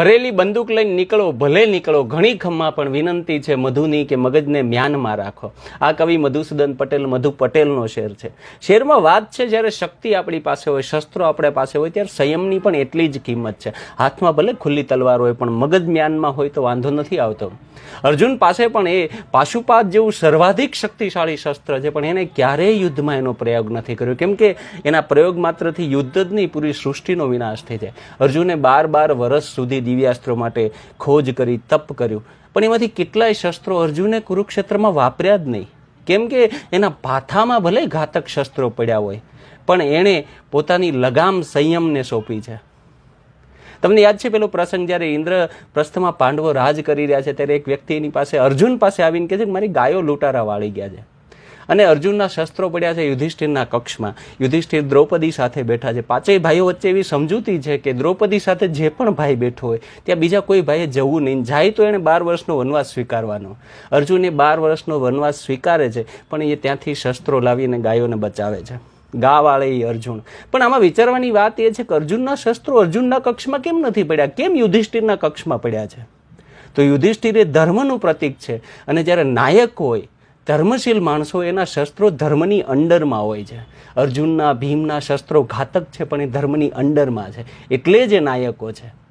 ભરેલી બંદૂક લઈને નીકળો, ભલે નીકળો. ઘણી ખમ્મા પણ વિનંતી છે મધુની કે મગજને મ્યાનમાં રાખો. આ કવિ મધુસૂદન પટેલ, મધુ પટેલનો શેર છે. શેરમાં વાત છે જ્યારે શક્તિ આપણી પાસે હોય, શસ્ત્રો આપણે પાસે હોય, ત્યારે સંયમની પણ એટલી જ કિંમત છે. હાથમાં ભલે ખુલ્લી તલવાર હોય, પણ મગજ મ્યાનમાં હોય તો વાંધો નથી આવતો. અર્જુન પાસે પણ એ પાશુપાત જેવું સર્વાધિક શક્તિશાળી શસ્ત્ર છે, પણ એને ક્યારેય યુદ્ધમાં એનો પ્રયોગ નથી કર્યો. કેમ કે એના પ્રયોગ માત્રથી યુદ્ધ જ નહીં, પૂરી સૃષ્ટિનો વિનાશ થઈ જાય. અર્જુને બાર બાર વર્ષ સુધી દિવ્યાસ્ત્રો માટે ખોજ કરી, તપ કર્યું. પણ એમાંથી કેટલાય શસ્ત્રો અર્જુને કુરુક્ષેત્રમાં વાપર્યા જ નહીં. કેમ કે એના પાથામાં ભલે ઘાતક શસ્ત્રો પડ્યા હોય, પણ એણે પોતાની લગામ સંયમને સોંપી છે. તમને યાદ છે પેલો પ્રસંગ જ્યારે ઇન્દ્ર પ્રસ્થમાં પાંડવો રાજ કરી રહ્યા છે, ત્યારે એક વ્યક્તિ એની પાસે અર્જુન પાસે આવીને કહે છે કે મારી ગાયો લૂંટારા વાળી ગયા છે. અને અર્જુનના શસ્ત્રો પડ્યા છે યુધિષ્ઠિરના કક્ષમાં. યુધિષ્ઠિર દ્રૌપદી સાથે બેઠા છે. પાંચેય ભાઈઓ વચ્ચે એવી સમજૂતી છે કે દ્રૌપદી સાથે જે પણ ભાઈ બેઠો હોય, ત્યાં બીજા કોઈ ભાઈએ જવું નહીં. જાય તો એણે બાર વર્ષનો વનવાસ સ્વીકારવાનો. અર્જુન બાર વર્ષનો વનવાસ સ્વીકારે છે, પણ એ ત્યાંથી શસ્ત્રો લાવીને ગાયોને બચાવે છે. ગાવાળે અર્જુન. પણ આમાં વિચારવાની વાત એ છે કે અર્જુનના શસ્ત્રો અર્જુનના કક્ષમાં કેમ નથી પડ્યા? કેમ યુધિષ્ઠિરના કક્ષમાં પડ્યા છે? તો યુધિષ્ઠિર એ ધર્મનું પ્રતીક છે. અને જ્યારે નાયક હોય ધર્મશીલ માણસો એના શસ્ત્રો ધર્મની અંડરમાં હોય છે. અર્જુનના ભીમના શસ્ત્રો ઘાતક છે, પણ એ ધર્મની અંડરમાં છે. એટલે જ એ નાયકો છે.